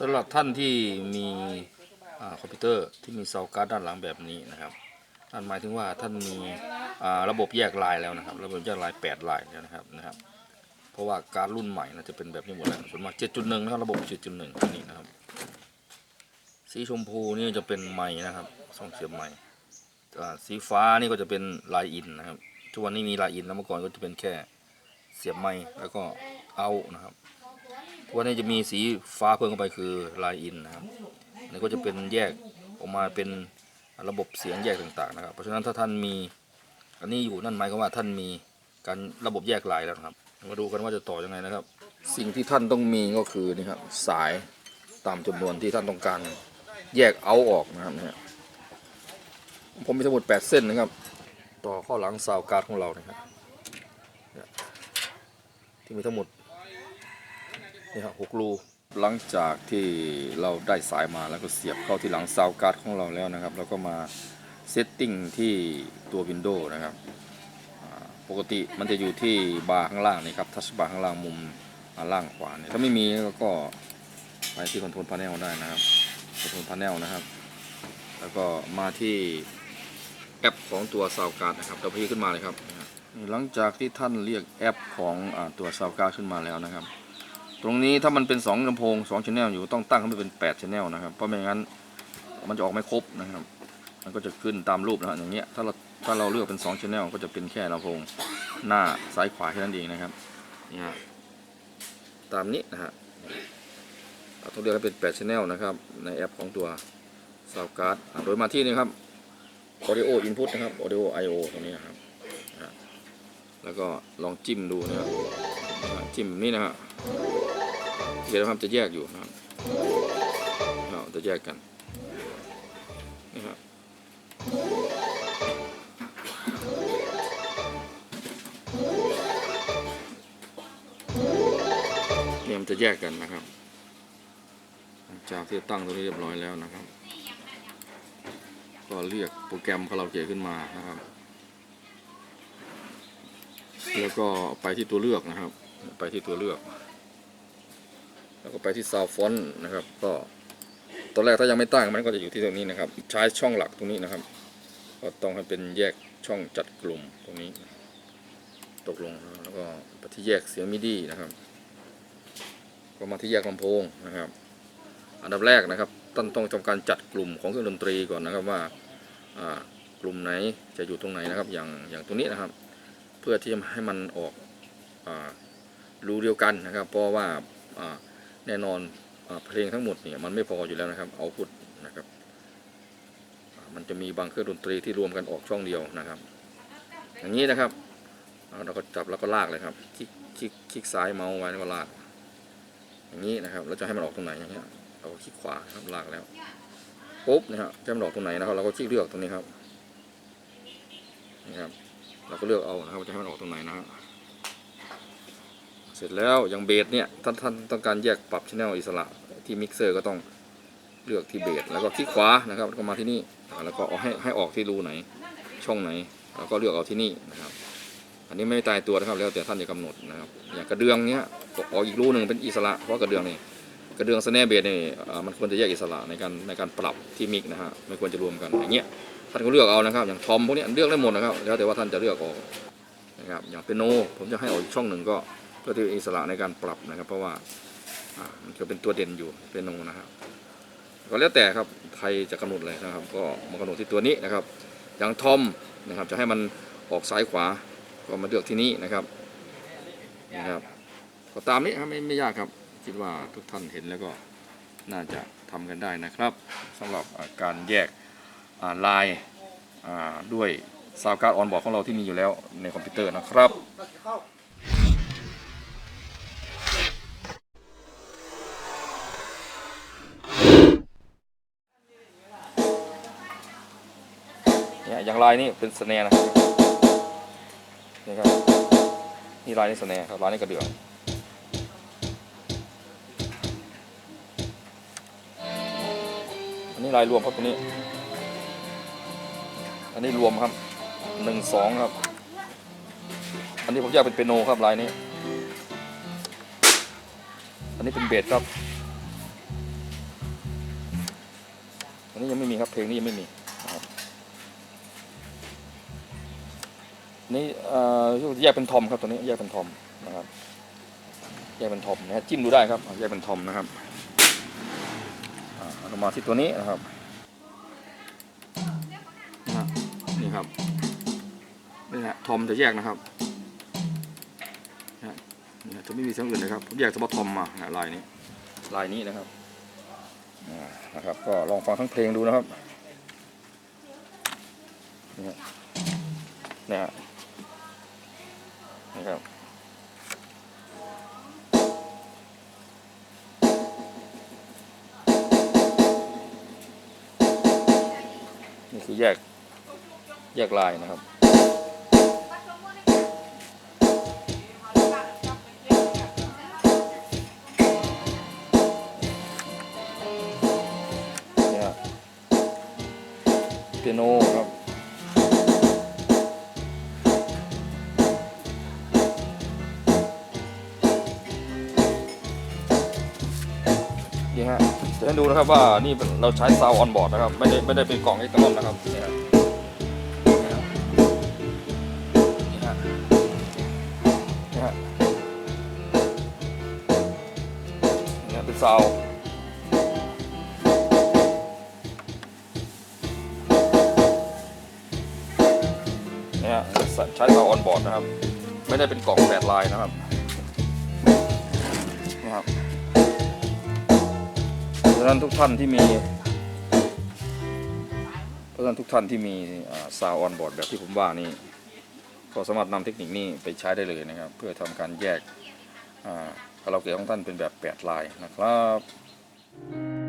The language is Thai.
สำหรับท่านที่มีอคอมพิวเตอร์ที่มีเซาการ์ดด้านหลังแบบนี้นะครับนั่นหมายถึงว่าท่านมีระบบแยกลายแล้วนะครับ ระบบแยกลาย 8 ลายแล้วนะครับนะครับ เพราะว่าการรุ่นใหม่นะจะเป็นแบบนี้หมดแล้วส่วนมาก7.1นะครับระบบ 7.1นี่นะครับ สีชมพูนี่จะเป็นไม้นะครับส่องเสียบไม้อ่สีฟ้านี่ก็จะเป็นลายอินนะครับทุกวันนี้มีลายอินแล้วเมื่อก่อนก็จะเป็นแค่เสียบไม้แล้วก็เอานะครับ วันนี้จะมีสีฟ้าเพิ่มเข้าไปคือลายอินนะครับนี่ก็จะเป็นแยกออกมาเป็นระบบเสียงแยกต่างๆนะครับ เพราะฉะนั้นถ้าท่านมีอันนี้อยู่นั่นหมายความว่าท่านมีการระบบแยกลายแล้วครับ มาดูกันว่าจะต่อยังไงนะครับ สิ่งที่ท่านต้องมีก็คือนี่ครับสายตามจำนวนที่ท่านต้องการแยกเอาออกนะครับเนี่ยผมมีทั้งหมด8 เส้นนะครับ ต่อข้อหลังซาวการ์ดของเรานะครับที่มีทั้งหมด นี่ครับหกรูหลังจากที่เราได้สายมาแล้วก็เสียบเข้าที่หลังซาวการ์ดของเราแล้วนะครับ แล้วก็มาเซตติ้งที่ตัววินโดว์นะครับปกติมันจะอยู่ที่บาร์ข้างล่างนี่ครับทัชบาร์ข้างล่างมุมล่างขวาเนี่ยถ้าไม่มีก็ไปที่คอนโทรลพา n นลได้นะครับคอนโทรลพา n นลนะครับ แล้วก็มาที่แอปของตัวซาวการ์ดนะครับเราพีขึ้นมาเลยครับหลังจากที่ท่านเรียกแอปของอตัวซาวการ์ดขึ้นมาแล้วนะครับ รงนี้ถ้ามันเป็น2ลำโพง2 channel อยู่ต้องตั้งให้มันเป็น8 channel นะครับ เพราะไม่งั้นมันจะออกไม่ครบนะครับ มันก็จะขึ้นตามรูปนะอย่างเงี้ยถ้าเราถ้าเราเลือกเป็น2 channel ก็จะเป็นแค่ลำโพงหน้าซ้ายขวาแค่นั้นเองนะครับนี่ฮะตามนี้นะฮะเราต้องเลือกให้เป็น8 channel นะครับ ในแอปของตัว Soundcard อะโดยมาที่นี่ครับ Audio Input นะครับ Audio I/O ตรงนี้นะครับแล้วก็ลองจิ้มดูนะครับอะจิ้มนี่นะฮะ เดี๋ยวครับจะแยกอยู่นะครับเราจะแยกกันนี่ครับเนี่ยมันจะแยกกันนะครับ จากที่ตั้งตรงนี้เรียบร้อยแล้วนะครับ ก็เรียกโปรแกรมคาราโอเกะขึ้นมานะครับ แล้วก็ไปที่ตัวเลือกนะครับ ไปที่ตัวเลือก แล้วก็ไปที่ซาวฟอนนะครับ ก็ตอนแรกถ้ายังไม่ตั้งมันก็จะอยู่ที่ตรงนี้นะครับ ใช้ช่องหลักตรงนี้นะครับ ก็ต้องให้เป็นแยกช่องจัดกลุ่มตรงนี้ ตกลงแล้วก็ไปที่แยกเสียงมิดีนะครับ ก็มาที่แยกลำโพงนะครับ อันดับแรกนะครับต้นต้องทำการจัดกลุ่มของเครื่องดนตรีก่อนนะครับว่ากลุ่มไหนจะอยู่ตรงไหนนะครับ อย่างอย่างตรงนี้นะครับ เพื่อที่จะให้มันออกอรูเดียวกันนะครับ เพราะว่า แน่นอนอเพลงทั้งหมดเนี่ยมันไม่พออยู่แล้วนะครับเอาพุทนะครับมันจะมีบางเครื่องดนตรีที่รวมกันออกช่องเดียวนะครับ อย่างนี้นะครับเราก็จับแล้วก็ลากเลยครับคลิกคลิกคลิกซ้ายเมาส์ไว้แล้วก็ลาก อย่างนี้นะครับเราจะให้มันออกตรงไหนอย่างเงี้ยเราก็คลิกขวาครับลากแล้วปุ๊บนะครับจะมันออกตรงไหนนะครับ เราก็คลิกเลือกตรงนี้ครับนี่ครับเราก็เลือกเอานะครับจะให้มันออกตรงไหนนะครับ เสร็จแล้วอย่างเบสเนี่ยท่านท่านต้องการแยกปรับชแนลอิสระที่มิกเซอร์ก็ต้องเลือกที่เบสแล้วก็คลิกขวานะครับก็มาที่นี่แล้วก็เอาให้ให้ออกที่รูไหนช่องไหน แล้วก็เลือกเอาที่นี่นะครับ อันนี้ไม่ตายตัวนะครับแล้วแต่ท่านจะกำหนดนะครับอย่างกระเดื่องเนี้ยออกอีกรูหนึ่งเป็นอิสระเพราะกระเดื่องนี่กระเดื่องสแนเบสนี่มันควรจะแยกอิสระในการในการปรับที่มิกนะฮะไม่ควรจะรวมกันอย่างเงี้ยท่านก็เลือกเอานะครับ อย่างทอมพวกนี้เลือกได้หมดนะครับ แล้วแต่ว่าท่านจะเลือกออกนะครับอย่างเปียโนผมจะให้ออกอีกช่องหนึ่งก็ เพื่อที่อิสระในการปรับนะครับ เพราะว่ามันจะเป็นตัวเด่นอยู่เป็นโนนะครับก็แล้วแต่ครับใครจะกำหนดเลยนะครับ ก็มากำหนดที่ตัวนี้นะครับ อย่างทอมนะครับจะให้มันออกซ้ายขวาก็มาเลือกที่นี่นะครับนะครับก็ตามนี้ครับไม่ไม่ยากครับ คิดว่าทุกท่านเห็นแล้วก็น่าจะทำกันได้นะครับสำหรับการแยกลายด้วยซาวการ์ดออนบอร์ดของเราที่มีอยู่แล้วในคอมพิวเตอร์นะครับ เนี่ยอย่างลายนี้เป็นสแนนะครับนี่ครับนี่ลายนี้สแนร์ครับลายนี้กระเดื่องอันนี้ลายรวมครับตัวนี้ อันนี้รวมครับหนึ่งสองครับ อันนี้ผมแยากเป็นเปียโนครับลายนี้ อันนี้เป็นเบสครับ อันนี้ยังไม่มีครับเพลงนี้ยังไม่มี นี่แยกเป็นทอมครับตัวนี้แยกเป็นทอมนะครับแยกเป็นทอมนะจิ้มดูได้ครับแยกเป็นทอมนะครับอ่าเรามาที่ตัวนี้นะครับนี่ครับนี่ฮะทอมจะแยกนะครับนี่จะไม่มีเสียงอื่นเลยครับผมแยกเฉพาะทอมมาลายนี้ลายนี้นะครับนะครับ ก็ลองฟังทั้งเพลงดูนะครับนี่ฮะนี่ฮะ นี่ครับนี่คือแยกแยกลายนะครับนี่ฮะเปียโนครับ จะให้ดูนะครับว่านี่เราใช้ซาวออนบอร์ดนะครับ ไม่ได้ไม่ได้เป็นกล่องเอ็กซ์ตร้านะครับนี่ฮะนี่ฮะนี่ฮะนี่ฮะนี่ฮะเป็นซาวนี่ฮะใช้ซาวออนบอร์ดนะครับ ไม่ได้เป็นกล่องแปดลายนะครับนี่ครับ เพราะฉะนั้นทุกท่านที่มีเพราะฉะนั้นทุกท่านที่มีซาวออนบอร์ดแบบที่ผมว่านี่ก็สามารถนำเทคนิคนี้ไปใช้ได้เลยนะครับ เพื่อทำการแยกอ่าคาราโอเกะของท่านเป็นแบบ 8 ลายนะครับ